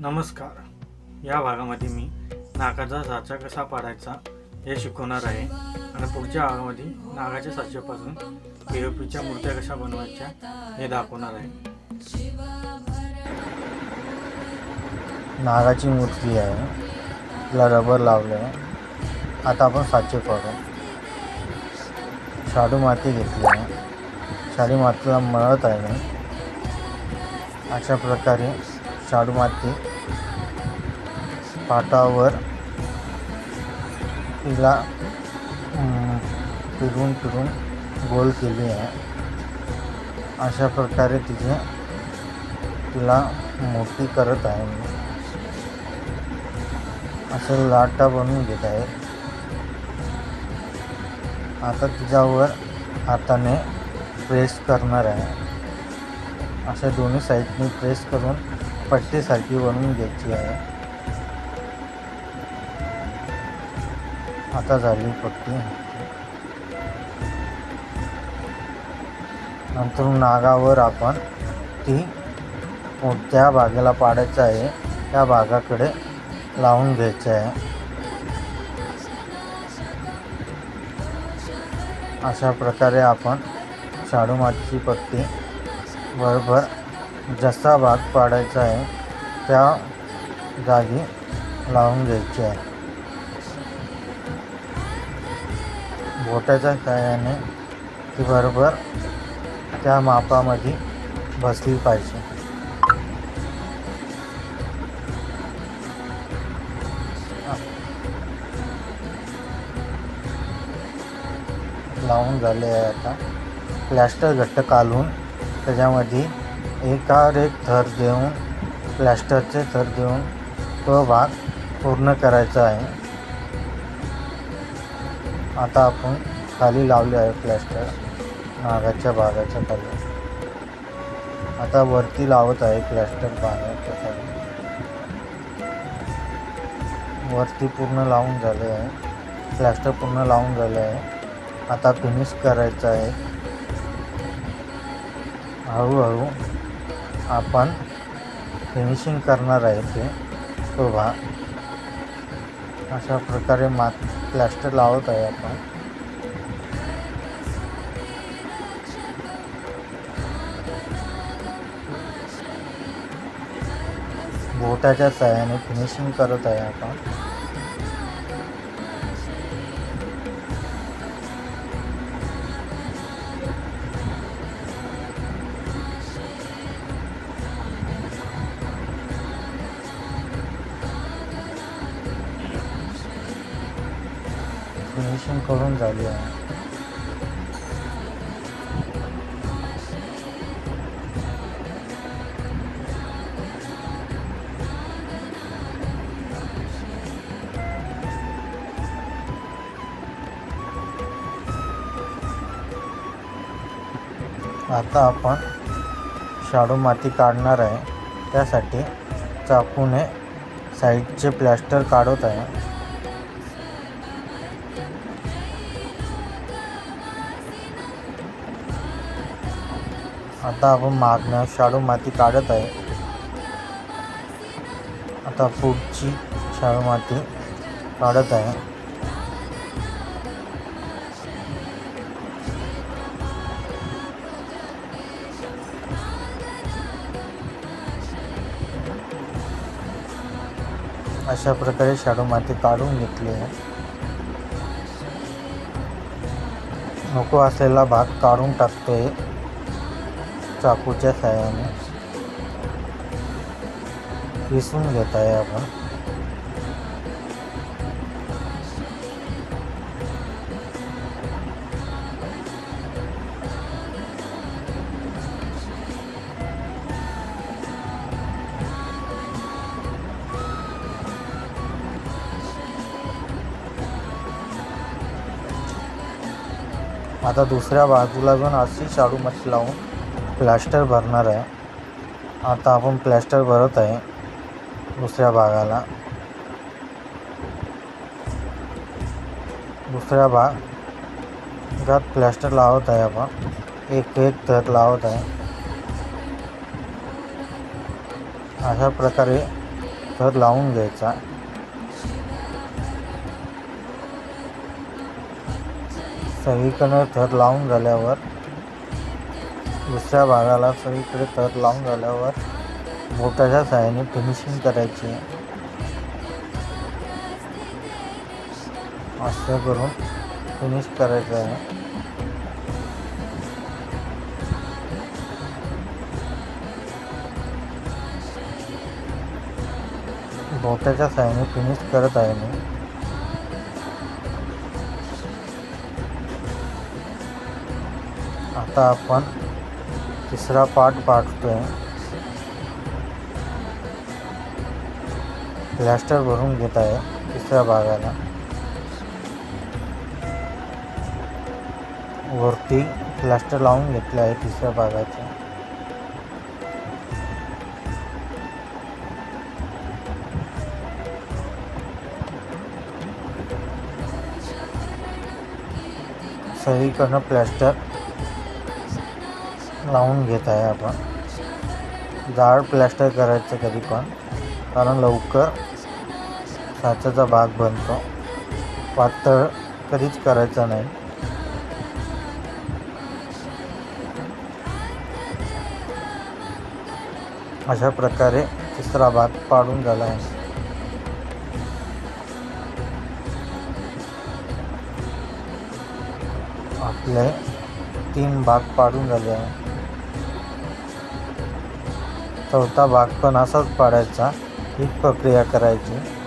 नमस्कार. या भागामध्ये मी नागाचा साचा कसा पाडायचा हे शिकवणार आहे. आणि पुढच्या भागामध्ये नागाच्या साच्यापासून पीओपीच्या मूर्त्या कशा बनवायच्या हे दाखवणार आहे. नागाची मूर्ती आहे. तिला रबर लावलं आहे आता आपण साचे पाडू. शाडू माती घेतली आहे. शाडू मातीला मळत आहे. अशा प्रकारे शाडू माती पाटावर तिला फिरून फिरून गोल केली आहे. अशा प्रकारे तिचे तिला मोठी करत आहे. मी असं लाटा बनवून घेत आहे. आता तिच्यावर हाताने प्रेस करणार आहे. अशा दोन्ही साईडने प्रेस करून पट्टीसारखी बनवून घ्यायची आहे. आता झाली पट्टी. नंतर नागावर आपण ती त्या बागेला पाडायचं आहे. त्या भागाकडे लावून घ्यायचं आहे. अशा प्रकारे आपण शाडूमाची पट्टी बरोबर जसा भाग पाडायचा आहे त्या जागी लावून घ्यायची आहे. बोटाच्या साहाय्याने ती बरोबर त्या मापामध्ये बसली पाहिजे. लावून झाले आहे आता. प्लॅस्टर घट्ट काढून त्याच्यामध्ये एकावर एक थर देऊन प्लॅस्टरचे थर देऊन तो भाग पूर्ण करायचा आहे. आता आपण खाली लावले आहे प्लॅस्टर. नागाच्या भागाच्या खाली. आता वरती लावत आहे प्लॅस्टर बांधायच्या खाली. वरती पूर्ण लावून झाले आहे. प्लॅस्टर पूर्ण लावून झाले आहे. आता फिनिश करायचं आहे. हळूहळू आपण फिनिशिंग करणार आहे ते. तो अशा प्रकारे मात प्लॅस्टर लावत आहे आपण. बोटाच्या सहाय्याने फिनिशिंग करत आहे आपण. फिनिशिंग करून झाली आहे. आता आपण शाडू माती काढणार आहे. त्यासाठी चाकूने साईडचे प्लॅस्टर काढत आहे. आता आपण मागणं शाडू माती काढत आहे. आता पुढची शाडू माती काढत आहे. अशा प्रकारे शाडू माती काढून घेतली आहे. नको असलेला भाग काढून टाकतोय. चाकूच्या साह्याने विसून घेत आहे आपण आता दुसऱ्या बाजूला पण अशी शाडू मच्छी लावून प्लॅस्टर भरणार आहे. आता आपण प्लॅस्टर भरत आहे दुसऱ्या भागाला. दुसऱ्या भागात प्लॅस्टर लावत आहे आपण. एक एक थर लावत आहे. अशा प्रकारे थर लावून घ्यायचा. सगळीकडे थर लावून झाल्यावर दुसऱ्या भागाला सगळीकडे थर लावून झाल्यावर बोटाच्या सहाय्याने फिनिशिंग करायची. असं करून फिनिश करायचं आहे. बोटाच्या सहाय्याने फिनिश करत आहे मी. आता आपण तिसरा पार्ट पाडतोय प्लॅस्टर भरून घेत आहे तिसऱ्या भागाला वरती प्लॅस्टर लावून घेतलं आहे तिसऱ्या भागाचे सगळीकडनं प्लॅस्टर। लावून घेत आहे आपण. जाड प्लॅस्टर करायचं कधी पण. कारण लवकर साच्याचा भाग बनतो. पातळ कधीच करायचं नाही. अशा प्रकारे तिसरा भाग पाडून झाला आहे. आपले तीन भाग पाडून झाले आहे. चौथा भाग पण असाच पाडायचा. ही प्रक्रिया करायची.